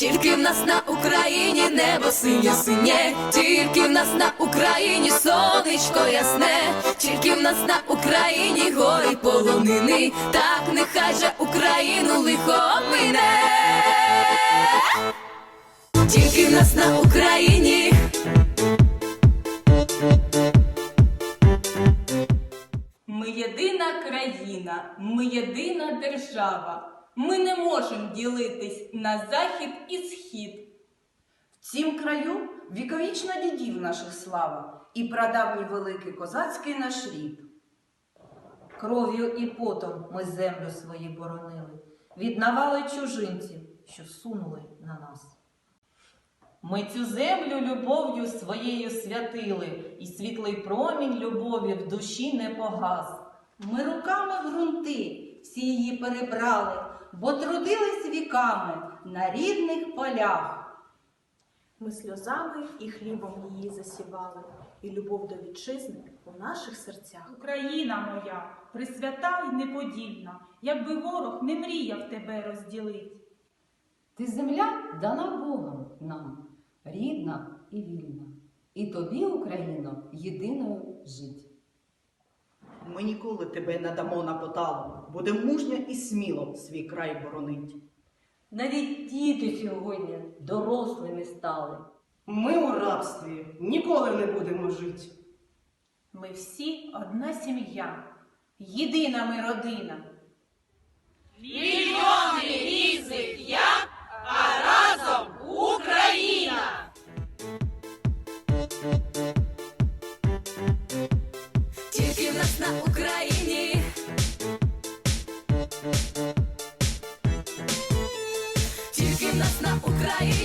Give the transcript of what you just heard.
Тільки в нас на Україні небо синє синє, тільки в нас на Україні сонечко ясне, тільки в нас на Україні гори полонини, так нехай же Україну лихо мине. Тільки в нас на Україні. Ми єдина країна, ми єдина держава. Ми не можемо ділитись на захід і схід. В цім краю віковічна дідів наших слава і прадавній великий козацький наш рід. Кров'ю і потом ми землю свої боронили, від навали чужинців, що сунули на нас. Ми цю землю любов'ю своєю святили, і світлий промінь любові в душі не погас. Ми руками ґрунти всі її перебрали, бо трудились віками на рідних полях. Ми сльозами і хлібом її засівали, і любов до вітчизни у наших серцях. Україна моя, присвята й неподільна, якби ворог не мріяв тебе розділить. Ти земля дана Богом нам, рідна і вільна. І тобі, Україно, єдиною жить. Ми ніколи тебе не дамо на поталу, будем мужня і сміло свій край боронить. Навіть діти сьогодні дорослими стали. Ми у рабстві ніколи не будемо жити. Ми всі одна сім'я, єдина ми родина. Україні. Тільки нас на Україні